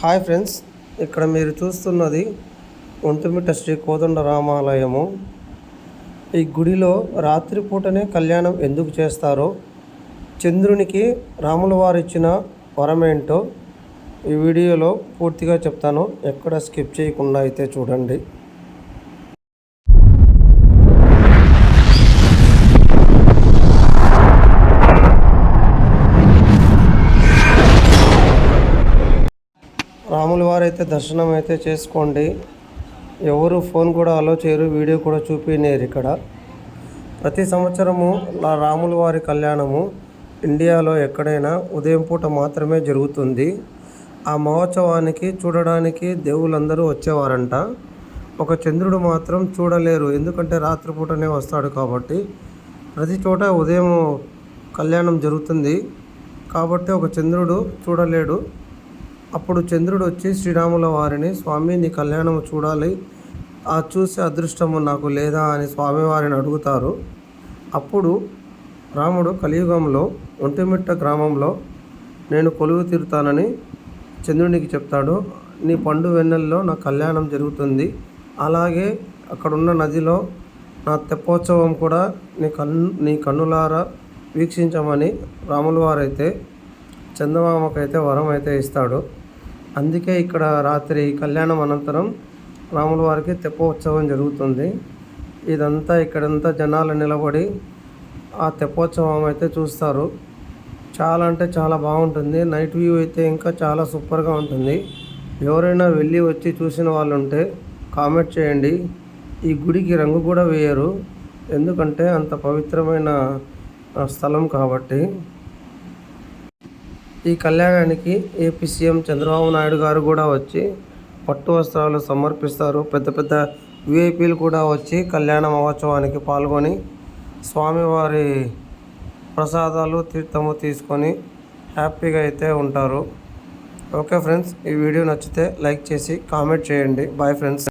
Hi friends ఇక్కడ మీరు చూస్తున్నది ఒంటిమిట్ట శ్రీ కోదండ రామాలయము. ఈ గుడిలో రాత్రిపూటనే కళ్యాణం ఎందుకు చేస్తారో చంద్రునికి రాముల వారు ఇచ్చిన వరమేంటో ఈ వీడియోలో పూర్తిగా చెప్తాను. ఎక్కడ స్కిప్ చేయకుండా అయితే చూడండి. రాముల వారైతే దర్శనం అయితే చేసుకోండి. ఎవరు ఫోన్ కూడా అలో చేయరు వీడియో కూడా చూపినేరు ఇక్కడ. ప్రతి సంవత్సరము నా రాముల వారి కళ్యాణము ఇండియాలో ఎక్కడైనా ఉదయం పూట మాత్రమే జరుగుతుంది. ఆ మహోత్సవానికి చూడడానికి దేవుళ్ళందరూ వచ్చేవారంట. ఒక చంద్రుడు మాత్రం చూడలేరు ఎందుకంటే రాత్రిపూటనే వస్తాడు కాబట్టి. ప్రతి చోట ఉదయం కళ్యాణం జరుగుతుంది. కాబట్టి ఒక చంద్రుడు చూడలేడు. అప్పుడు చంద్రుడు వచ్చి శ్రీరాముల వారిని స్వామి నీ కళ్యాణం చూడాలి. ఆ చూసే అదృష్టము నాకు లేదా? అని స్వామివారిని అడుగుతారు. అప్పుడు రాముడు కలియుగంలో ఒంటిమిట్ట గ్రామంలో నేను కొలువు తీరుతానని చంద్రునికి చెప్తాడు. నీ పండు వెన్నెల్లో నా కళ్యాణం జరుగుతుంది. అలాగే అక్కడున్న నదిలో నా తెప్పోత్సవం కూడా నీ కన్ను నీ కన్నులారా వీక్షించమని రాముల వారైతే చందమామకైతే వరం అయితే ఇస్తాడు. అందుకే ఇక్కడ రాత్రి కళ్యాణం అనంతరం రాముల వారికి తెప్పోత్సవం జరుగుతుంది. ఇదంతా ఇక్కడంతా జనాలు నిలబడి ఆ తెప్పోత్సవం అయితే చూస్తారు. చాలా అంటే చాలా బాగుంటుంది. నైట్ వ్యూ అయితే ఇంకా చాలా సూపర్గా ఉంటుంది. ఎవరైనా వెళ్ళి వచ్చి చూసిన వాళ్ళు ఉంటే కామెంట్ చేయండి. ఈ గుడికి రంగు కూడా వేయరు. ఎందుకంటే అంత పవిత్రమైన స్థలం కాబట్టి. ఈ కళ్యాణానికి ఏపీ సీఎం చంద్రబాబు నాయుడు గారు కూడా వచ్చి పట్టు వస్త్రాలు సమర్పిస్తారు. పెద్ద పెద్ద విఐపీలు కూడా వచ్చి కళ్యాణ మహోత్సవానికి పాల్గొని స్వామివారి ప్రసాదాలు తీర్థము తీసుకొని హ్యాపీగా అయితే ఉంటారు. ఓకే ఫ్రెండ్స్ ఈ వీడియో నచ్చితే లైక్ చేసి కామెంట్ చేయండి. Bye friends.